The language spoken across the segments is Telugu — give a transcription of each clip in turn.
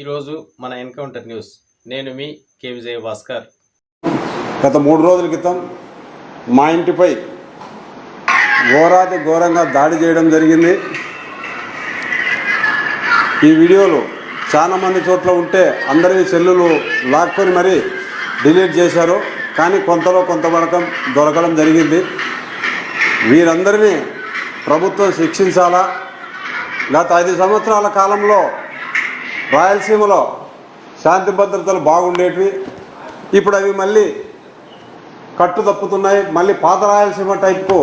ఈరోజు మన ఎన్కౌంటర్ న్యూస్. నేను మీ కే విజయ భాస్కర్ గత మూడు రోజుల క్రితం మా ఇంటిపై ఘోరాతి ఘోరంగా దాడి చేయడం జరిగింది. ఈ వీడియోలు చాలా మంది చోట్ల ఉంటే అందరి సెల్లులు లాక్కొని మరీ డిలీట్ చేశారు. కానీ కొంతలో కొంతవరకం దొరకడం జరిగింది. వీరందరినీ ప్రభుత్వం శిక్షించాలా? గత ఐదు సంవత్సరాల కాలంలో రాయలసీమలో శాంతి భద్రతలు బాగుండేటివి. ఇప్పుడు అవి మళ్ళీ కట్టు తప్పుతున్నాయి. మళ్ళీ పాత రాయలసీమ టైప్కు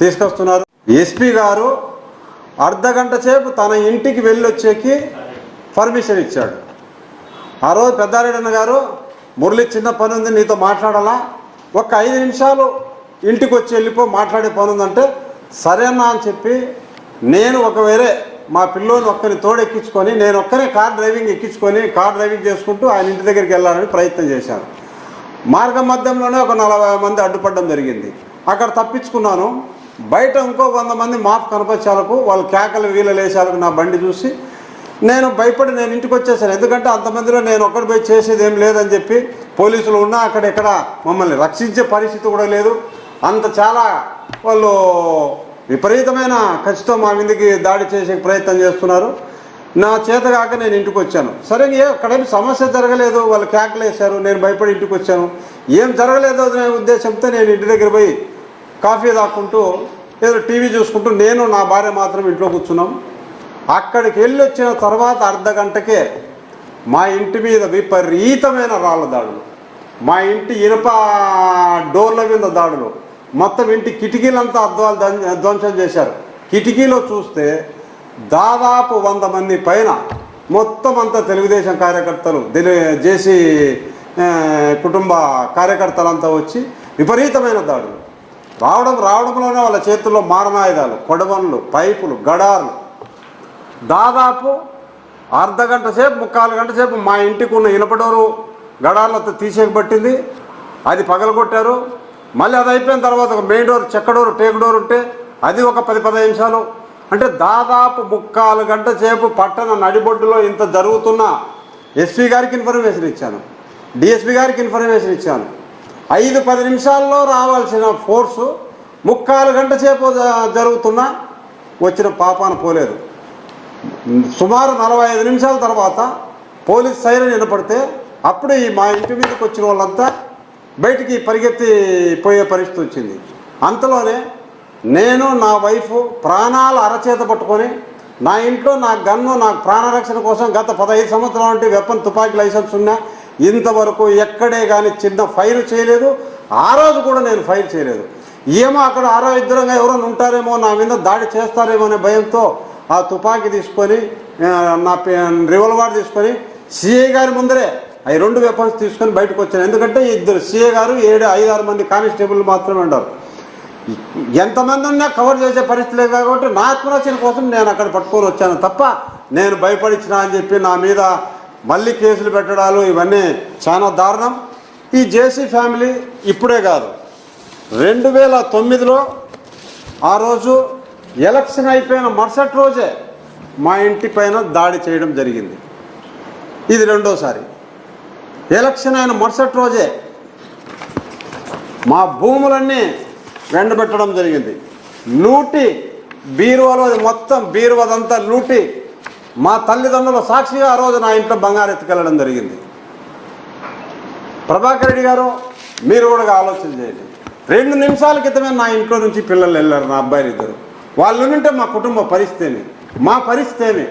తీసుకొస్తున్నారు. ఎస్పీ గారు అర్ధ గంట సేపు తన ఇంటికి వెళ్ళొచ్చేకి పర్మిషన్ ఇచ్చాడు. ఆ రోజు పెద్దారెడ్డన్న గారు మురళి చిన్న పని ఉంది నీతో మాట్లాడాలా? ఒక ఐదు నిమిషాలు ఇంటికి వచ్చి వెళ్ళిపో మాట్లాడే పని ఉందంటే సరేనా అని చెప్పి నేను ఒకవేరే మా పిల్లోని ఒక్కరిని తోడెక్కించుకొని నేను ఒక్కరే కార్ డ్రైవింగ్ ఎక్కించుకొని కార్ డ్రైవింగ్ చేసుకుంటూ ఆయన ఇంటి దగ్గరికి వెళ్ళాలని ప్రయత్నం చేశాను. మార్గ మధ్యంలోనే ఒక నలభై మంది అడ్డుపడడం జరిగింది. అక్కడ తప్పించుకున్నాను. బయట ఇంకో వంద మంది మాఫ్ కనపచ్చాలకు వాళ్ళు కేకలు వీళ్ళ లేచాలకు నా బండి చూసి నేను భయపడి నేను ఇంటికి వచ్చేసాను. ఎందుకంటే అంతమందిలో నేను ఒక్కడి పోయి చేసేది ఏం లేదని చెప్పి పోలీసులు ఉన్నా అక్కడ ఎక్కడ మమ్మల్ని రక్షించే పరిస్థితి కూడా లేదు. అంత చాలా వాళ్ళు విపరీతమైన ఖచ్చితం మా మీదకి దాడి చేసే ప్రయత్నం చేస్తున్నారు. నా చేత కాక నేను ఇంటికి వచ్చాను. సరే ఏ అక్కడేమి సమస్య జరగలేదు వాళ్ళు కేకలేశారు నేను భయపడి ఇంటికి వచ్చాను. ఏం జరగలేదు అనే ఉద్దేశంతో నేను ఇంటి దగ్గర పోయి కాఫీ తాక్కుంటూ ఏదో టీవీ చూసుకుంటూ నేను నా భార్య మాత్రం ఇంట్లో కూర్చున్నాం. అక్కడికి వెళ్ళి వచ్చిన తర్వాత అర్ధ గంటకే మా ఇంటి మీద విపరీతమైన రాళ్ళ దాడులు. మా ఇంటి ఇనుప డోర్ల మీద దాడులు. మొత్తం ఇంటి కిటికీలంతా అద్వాలు ధ్వంసం చేశారు. కిటికీలో చూస్తే దాదాపు వంద మంది పైన మొత్తం అంతా తెలుగుదేశం కార్యకర్తలు దిలి జేసీ కుటుంబ కార్యకర్తలంతా వచ్చి విపరీతమైన దాడులు. రావడం రావడంలోనే వాళ్ళ చేతుల్లో మారణాయుధాలు కొడవన్లు పైపులు గడార్లు. దాదాపు అర్ధ గంట సేపు ముక్కాలు గంట సేపు మా ఇంటికి ఉన్న ఇనపడోరు గడార్లతో తీసేయబట్టింది అది పగలగొట్టారు. మళ్ళీ అది అయిపోయిన తర్వాత ఒక మెయిన్ డోర్ చెక్క డోర్ టేక్ డోర్ ఉంటే అది ఒక పది పదిహేను నిమిషాలు. అంటే దాదాపు ముక్కాలు గంట సేపు పట్టణ నడిబొడ్డులో ఇంత జరుగుతున్న ఎస్పీ గారికి ఇన్ఫర్మేషన్ ఇచ్చాను. డిఎస్పీ గారికి ఇన్ఫర్మేషన్ ఇచ్చాను. ఐదు పది నిమిషాల్లో రావాల్సిన ఫోర్సు ముక్కాలు గంట సేపు జరుగుతున్నా వచ్చిన పాపాన పోలేదు. సుమారు నలభై ఐదు నిమిషాల తర్వాత పోలీస్ సైరన్ వినపడితే అప్పుడు ఈ మా ఇంటి మీదకి వచ్చిన వాళ్ళంతా బయటికి పరిగెత్తి పోయే పరిస్థితి వచ్చింది. అంతలోనే నేను నా వైఫ్ ప్రాణాలు అరచేత పట్టుకొని నా ఇంట్లో నా గన్ను నా ప్రాణరక్షణ కోసం గత పదహైదు సంవత్సరాల నుండి వెపన్ తుపాకీ లైసెన్స్ ఉన్నా ఇంతవరకు ఎక్కడే కానీ చిన్న ఫైర్ చేయలేదు. ఆ రోజు కూడా నేను ఫైర్ చేయలేదు. ఏమో అక్కడ ఆరో ఇద్దరంగా ఎవరైనా ఉంటారేమో నా మీద దాడి చేస్తారేమో అనే భయంతో ఆ తుపాకీ తీసుకొని నా రివల్వార్ తీసుకొని సిఐ గారి ముందరే అవి రెండు వెపన్స్ తీసుకొని బయటకు వచ్చాను ఎందుకంటే ఇద్దరు సీఏ గారు ఏడు ఐదు ఆరు మంది కానిస్టేబుల్ మాత్రమే ఉన్నారు. ఎంతమంది ఉన్నా కవర్ చేసే పరిస్థితి లేదు కాబట్టి నా ఆత్మరక్షణ కోసం నేను అక్కడ పట్టుకొని వచ్చాను. తప్ప నేను భయపడించిన అని చెప్పి నా మీద మళ్ళీ కేసులు పెట్టడాలు ఇవన్నీ చాలా దారుణం. ఈ జేసీ ఫ్యామిలీ ఇప్పుడే కాదు. రెండు వేల తొమ్మిదిలో ఆ రోజు ఎలక్షన్ అయిపోయిన మరుసటి రోజే మా ఇంటి పైన దాడి చేయడం జరిగింది. ఇది రెండోసారి. ఎలక్షన్ అయిన మరుసటి రోజే మా భూములన్నీ వెండబెట్టడం జరిగింది. లూటి బీరువాలో మొత్తం బీరువదంతా లూటి మా తల్లిదండ్రుల సాక్షిగా ఆ రోజు నా ఇంట్లో బంగారు ఎత్తుకెళ్ళడం జరిగింది. ప్రభాకర్ రెడ్డి గారు మీరు కూడా ఆలోచన చేయండి. రెండు నిమిషాల క్రితమే నా ఇంట్లో నుంచి పిల్లలు వెళ్ళారు నా అబ్బాయిలు ఇద్దరు. వాళ్ళు ఉంటే మా కుటుంబ పరిస్థితి మా పరిస్థితి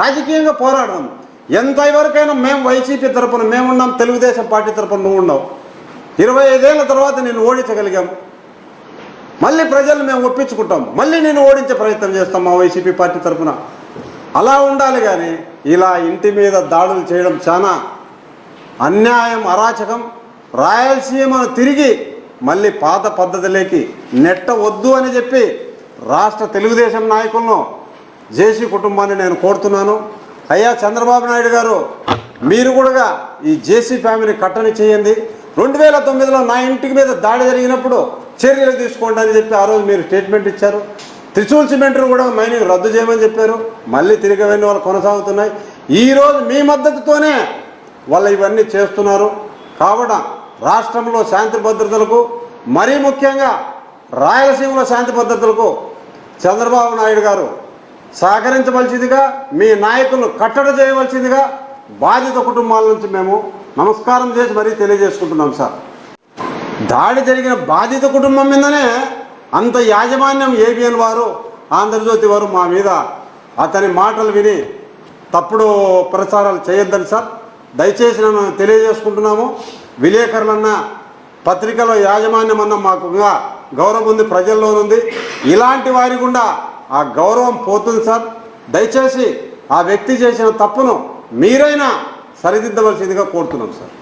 రాజకీయంగా పోరాడడం. ఎంత వరకైనా మేము వైసీపీ తరపున మేమున్నాం తెలుగుదేశం పార్టీ తరపున నువ్వు ఉన్నావు. ఇరవై ఐదేళ్ళ తర్వాత నేను ఓడించగలిగాం. మళ్ళీ ప్రజలు మేము ఒప్పించుకుంటాం. మళ్ళీ నేను ఓడించే ప్రయత్నం చేస్తాం మా వైసీపీ పార్టీ తరపున. అలా ఉండాలి కానీ ఇలా ఇంటి మీద దాడులు చేయడం చాలా అన్యాయం అరాచకం. రాయలసీమను తిరిగి మళ్ళీ పాత పద్ధతిలోకి నెట్ట వద్దు అని చెప్పి రాష్ట్ర తెలుగుదేశం నాయకులను జేసీ కుటుంబాన్ని నేను కోరుతున్నాను. అయ్యా చంద్రబాబు నాయుడు గారు మీరు కూడా ఈ జేసీ ఫ్యామిలీ కట్టని చేయండి. రెండు వేల తొమ్మిదిలో నా ఇంటికి మీద దాడి జరిగినప్పుడు చర్యలు తీసుకోండి అని చెప్పి ఆ రోజు మీరు స్టేట్మెంట్ ఇచ్చారు. త్రిశూల్ సిమెంట్ను కూడా మైనింగ్ రద్దు చేయమని చెప్పారు. మళ్ళీ తిరిగి వెళ్ళిన వాళ్ళు కొనసాగుతున్నాయి. ఈరోజు మీ మద్దతుతోనే వాళ్ళు ఇవన్నీ చేస్తున్నారు. కావున రాష్ట్రంలో శాంతి భద్రతలకు మరీ ముఖ్యంగా రాయలసీమలో శాంతి భద్రతలకు చంద్రబాబు నాయుడు గారు సహకరించవలసిందిగా మీ నాయకులను కట్టడి చేయవలసిందిగా బాధిత కుటుంబాల నుంచి మేము నమస్కారం చేసి మరీ తెలియజేసుకుంటున్నాం సార్. దాడి జరిగిన బాధిత కుటుంబం మీదనే అంత యాజమాన్యం ఏబిఎన్ వారు ఆంధ్రజ్యోతి వారు మా మీద అతని మాటలు విని తప్పుడు ప్రచారాలు చేయొద్దని సార్. దయచేసి నన్ను తెలియజేసుకుంటున్నాము. విలేకరులన్న పత్రికలో యాజమాన్యం అన్న మాకు ఇంకా గౌరవం ఉంది ప్రజల్లోనుంది. ఇలాంటి వారి గుండా ఆ గౌరవం పోతుంది సార్. దయచేసి ఆ వ్యక్తి చేసిన తప్పును మీరైనా సరిదిద్దవలసిందిగా కోరుతున్నాం సార్.